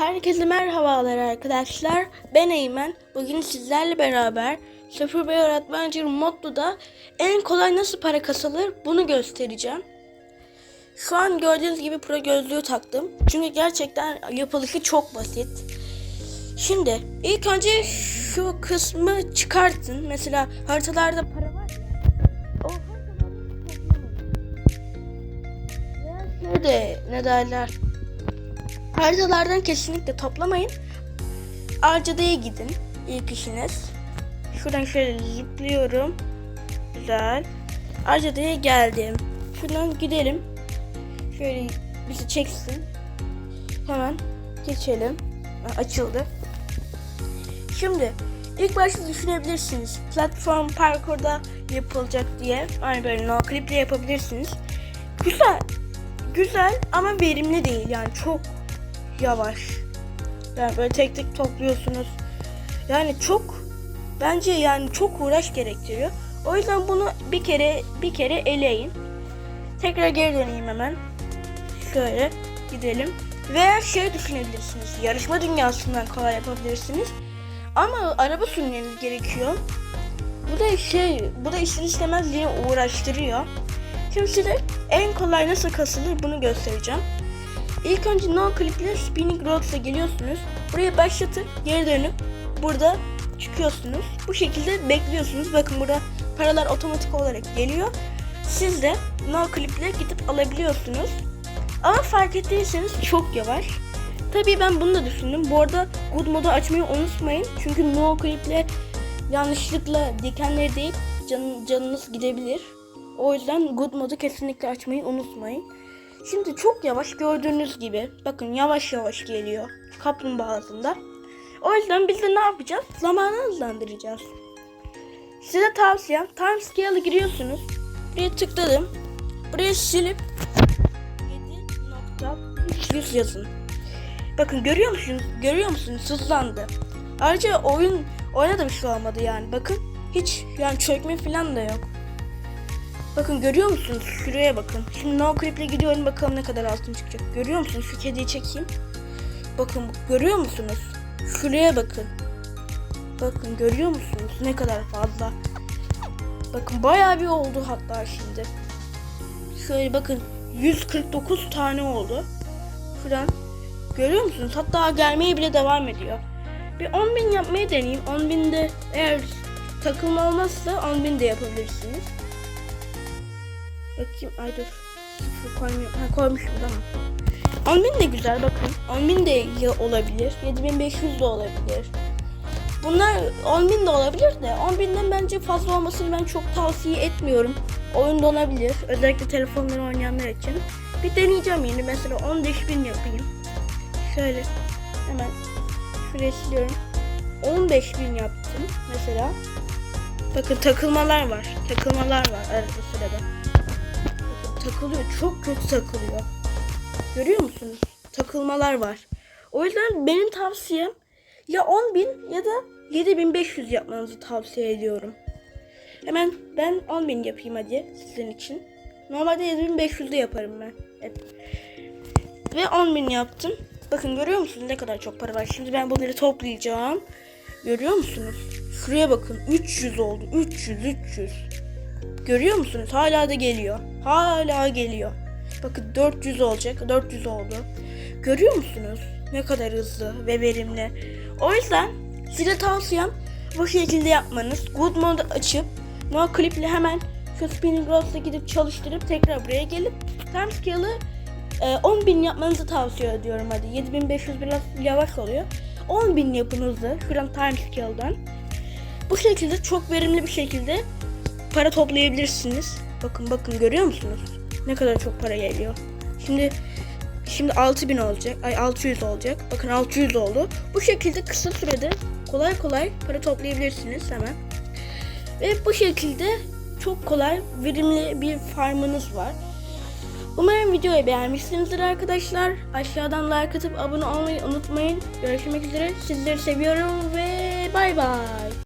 Herkese merhabalar arkadaşlar. Ben Eymen. Bugün sizlerle beraber Sıfır Bey Öğretmenci Modlu'da en kolay nasıl para kasılır bunu göstereceğim. Şu an gördüğünüz gibi pro gözlüğü taktım. Çünkü gerçekten yapılışı çok basit. Şimdi ilk önce şu kısmı çıkartın. Mesela haritalarda para var ya. O haritaları toplamayın. Şöyle ne derler. Haritalardan kesinlikle toplamayın. Arcada'ya gidin ilk işiniz. Şuradan şöyle zıplıyorum. Güzel. Arcada'ya geldim. Şuradan gidelim. Şöyle bizi çeksin. Hemen geçelim. Açıldı. Şimdi ilk başta düşünebilirsiniz. Platform parkurda yapılacak diye. Aynı böyle no clip'le yapabilirsiniz. Güzel. Güzel ama verimli değil yani çok yavaş. Yani böyle tek tek topluyorsunuz. Yani çok bence yani çok uğraş gerektiriyor. O yüzden bunu bir kere bir kere eleyin. Tekrar geri döneyim hemen. Şöyle gidelim. Veya şey düşünebilirsiniz. Yarışma dünyasından kolay yapabilirsiniz. Ama araba sürmeniz gerekiyor. Bu da şey, bu da ister istemez yine uğraştırıyor. Şimdi size en kolay nasıl kasılır bunu göstereceğim. İlk önce no clip'le spinning roads'a geliyorsunuz. Buraya başlatıp geri dönüp burada çıkıyorsunuz. Bu şekilde bekliyorsunuz. Bakın burada paralar otomatik olarak geliyor. Siz de no clip'le gidip alabiliyorsunuz. Ama fark ettiyseniz çok yavaş. Tabii ben bunu da düşündüm. Bu arada good modu açmayı unutmayın. Çünkü no clip'le yanlışlıkla dikenleri deyip can, canınız gidebilir. O yüzden good modu kesinlikle açmayı unutmayın. Şimdi çok yavaş gördüğünüz gibi bakın yavaş yavaş geliyor kaplumbağa hızında. O yüzden biz de ne yapacağız? Zamanı hızlandıracağız. Size tavsiyem time scale'a giriyorsunuz. Buraya tıkladım. Buraya silip 7.300 yazın. Bakın görüyor musunuz? Görüyor musunuz? Hızlandı. Ayrıca oyun bir şey olmadı yani. Bakın hiç yani çökme falan da yok. Bakın görüyor musunuz? Şuraya bakın. Şimdi no clip'le gidiyorum bakalım ne kadar altın çıkacak. Görüyor musunuz? Şu kediyi çekeyim. Bakın görüyor musunuz? Şuraya bakın. Bakın görüyor musunuz? Ne kadar fazla. Bakın bayağı bir oldu hatta şimdi. Şöyle bakın 149 tane oldu. Şuradan görüyor musunuz? Hatta gelmeye bile devam ediyor. Bir 10.000 yapmayı deneyeyim. 10.000'de eğer takılma olmazsa 10.000 de yapabilirsiniz. Bakayım ay dur. Sıfır koymuyorum. Ha koymuşum tamam. 10 bin de güzel bakın. 10 bin de ya olabilir. 7500 de olabilir. Bunlar 10 bin de olabilir de 10 binden bence fazla olmasını ben çok tavsiye etmiyorum. Oyun donabilir. Özellikle telefonları oynayanlar için. Bir deneyeceğim yeni. Mesela 15 bin yapayım. Şöyle hemen şuraya siliyorum. 15 bin yaptım mesela. Bakın takılmalar var. Takılmalar var arada sırada takılıyor. Çok kötü takılıyor. Görüyor musunuz? Takılmalar var. O yüzden benim tavsiyem ya 10.000 ya da 7500 yapmanızı tavsiye ediyorum. Hemen ben 10.000 yapayım hadi sizin için. Normalde 7500'de yaparım ben. Hep. Ve 10.000 yaptım. Bakın görüyor musunuz ne kadar çok para var. Şimdi ben bunları toplayacağım. Görüyor musunuz? Şuraya bakın 300 oldu. 300 300. Görüyor musunuz? Hala da geliyor. Hala geliyor. Bakın 400 olacak. 400 oldu. Görüyor musunuz? Ne kadar hızlı ve verimli. O yüzden size tavsiyem bu şekilde yapmanız. Good mode açıp no clip ile hemen şu spinning rods'a gidip çalıştırıp tekrar buraya gelip time scale'ı e, 10.000 yapmanızı tavsiye ediyorum hadi. 7500 biraz yavaş oluyor. 10.000 yapın hızlı. Şuradan time scale'dan. Bu şekilde çok verimli bir şekilde para toplayabilirsiniz. Bakın bakın görüyor musunuz? Ne kadar çok para geliyor. Şimdi şimdi 6000 olacak. Ay 600 olacak. Bakın 600 oldu. Bu şekilde kısa sürede kolay kolay para toplayabilirsiniz hemen. Ve bu şekilde çok kolay verimli bir farmınız var. Umarım videoyu beğenmişsinizdir arkadaşlar. Aşağıdan like atıp abone olmayı unutmayın. Görüşmek üzere. Sizleri seviyorum ve bay bay.